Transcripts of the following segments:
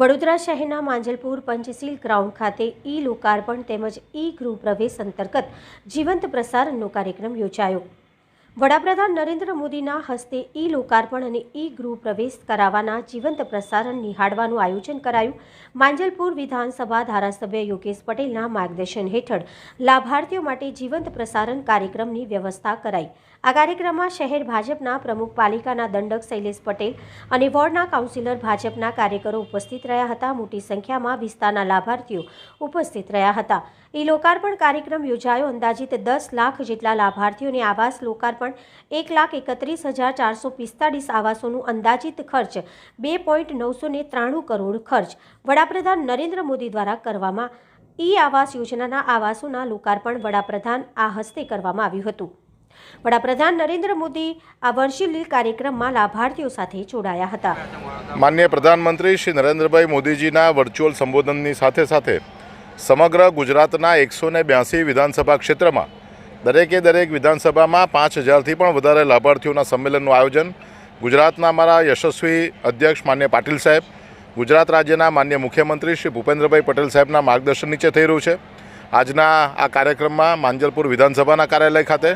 વડોદરા શહેરના માંજલપુર પંચશીલ ગ્રાઉન્ડ ખાતે ઈ લોકાર્પણ તેમજ ઈ ગૃહ પ્રવેશ અંતર્ગત જીવંત પ્રસારણનો કાર્યક્રમ યોજાયો. વડાપ્રધાન નરેન્દ્ર મોદીના હસ્તે ઈ લોકાર્પણ અને ઈ ગૃહ પ્રવેશ કરાવવાના જીવંત પ્રસારણ નિહાળવાનું આયોજન કરાયું. માંજલપુર વિધાનસભા ધારાસભ્ય યોગેશ પટેલના માર્ગદર્શન હેઠળ લાભાર્થીઓ માટે જીવંત પ્રસારણ કાર્યક્રમની વ્યવસ્થા કરાઈ. આ કાર્યક્રમમાં શહેર ભાજપના પ્રમુખ પાલિકાના દંડક શૈલેષ પટેલ અને વોર્ડના કાઉન્સિલર ભાજપના કાર્યકરો ઉપસ્થિત રહ્યા હતા. મોટી સંખ્યામાં વિસ્તારના લાભાર્થીઓ ઉપસ્થિત રહ્યા હતા. ઈ લોકાર્પણ કાર્યક્રમ યોજાયો. અંદાજિત દસ લાખ જેટલા લાભાર્થીઓને આવાસ લોકાર્પણ એક લાખ એકત્રીસ હજાર ચારસો પિસ્તાળીસ આવાસોનું અંદાજિત ખર્ચ, બે પોઈન્ટ નવસો ને ત્રાણું કરોડ ખર્ચ વડાપ્રધાન નરેન્દ્ર મોદી દ્વારા કરવામાં ઈ આવાસ યોજનાના આવાસોના લોકાર્પણ વડાપ્રધાન આ હસ્તે કરવામાં આવ્યું હતું. વડાપ્રધાન નરેન્દ્ર મોદી આ વર્ચ્યુઅલ કાર્યક્રમમાં લાભાર્થીઓ સાથે જોડાયા હતા. માનનીય પ્રધાનમંત્રી શ્રી નરેન્દ્રભાઈ મોદીજીના વર્ચ્યુઅલ સંબોધનની સાથે સાથે સમગ્ર ગુજરાતના એકસો બ્યાસી વિધાનસભા ક્ષેત્રમાં દરેકે દરેક વિધાનસભામાં પાંચ હજારથી પણ વધારે લાભાર્થીઓના સંમેલનનું આયોજન. ગુજરાતના અમારા યશસ્વી અધ્યક્ષ માન્ય પાટીલ સાહેબ, ગુજરાત રાજ્યના માન્ય મુખ્યમંત્રી શ્રી ભૂપેન્દ્રભાઈ પટેલ સાહેબના માર્ગદર્શન નીચે થઈ રહ્યું છે. આજના આ કાર્યક્રમમાં માંજલપુર વિધાનસભાના કાર્યાલય ખાતે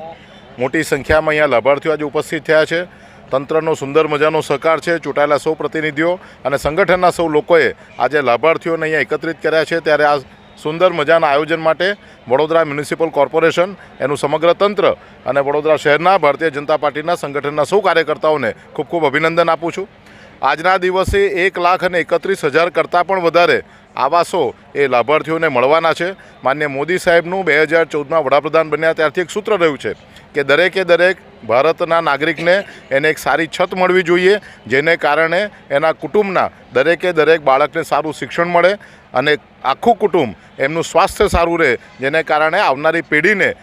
મોટી સંખ્યામાં અહીંયા લાભાર્થીઓ આજે ઉપસ્થિત થયા છે. તંત્રનો સુંદર મજાનો સહકાર છે, ચૂંટાયેલા સૌ પ્રતિનિધિઓ અને સંગઠનના સૌ લોકોએ આજે લાભાર્થીઓને અહીંયા એકત્રિત કર્યા છે. ત્યારે આ સુંદર મજાના આયોજન માટે વડોદરા મ્યુનિસિપલ કોર્પોરેશન, એનું સમગ્ર તંત્ર અને વડોદરા શહેરના ભારતીય જનતા પાર્ટીના સંગઠનના સૌ કાર્યકર્તાઓને ખૂબ ખૂબ અભિનંદન આપું છું. આજના દિવસે એક લાખ અને એકત્રીસ હજાર કરતાં પણ વધારે આવાસો એ લાભાર્થીઓને મળવાના છે. માન્ય મોદી સાહેબનું બે હજાર ચૌદમાં વડાપ્રધાન બન્યા ત્યારથી એક સૂત્ર રહ્યું છે કે દરેકે દરેક ભારતના નાગરિકને એને એક સારી છત મળવી જોઈએ, જેને કારણે એના કુટુંબના દરેકે દરેક બાળકને સારું શિક્ષણ મળે અને આખું કુટુંબ એમનું સ્વાસ્થ્ય સારું રહે, જેને કારણે આવનારી પેઢીને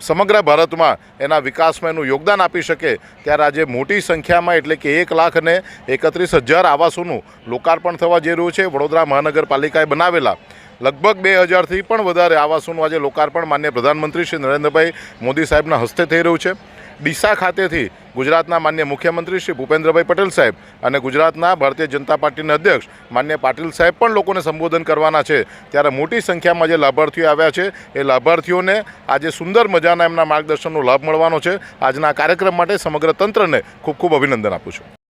સમગ્ર ભારતમાં એના વિકાસમાં એનું યોગદાન આપી શકે ત્યારે આજે મોટી સંખ્યામાં એટલે કે એક લાખ અને એકત્રીસ હજાર આવાસોનું લોકાર્પણ થવા જઈ રહ્યું છે. વડોદરા મહાનગરપાલિકાએ બનાવેલા લગભગ બે હજારથી પણ વધારે આવાસોનું આજે લોકાર્પણ માન્ય પ્રધાનમંત્રી શ્રી નરેન્દ્રભાઈ મોદી સાહેબના હસ્તે થઈ રહ્યું છે. ડીસા ખાતેથી ગુજરાતના માન્ય મુખ્યમંત્રી શ્રી ભૂપેન્દ્રભાઈ પટેલ સાહેબ અને ગુજરાતના ભારતીય જનતા પાર્ટીના અધ્યક્ષ માન્ય પાટીલ સાહેબ પણ લોકોને સંબોધન કરવાના છે. ત્યારે મોટી સંખ્યામાં જે લાભાર્થીઓ આવ્યા છે, એ લાભાર્થીઓને આજે સુંદર મજાના એમના માર્ગદર્શનનો લાભ મળવાનો છે. આજના કાર્યક્રમ માટે સમગ્ર તંત્રને ખૂબ ખૂબ અભિનંદન આપું છું.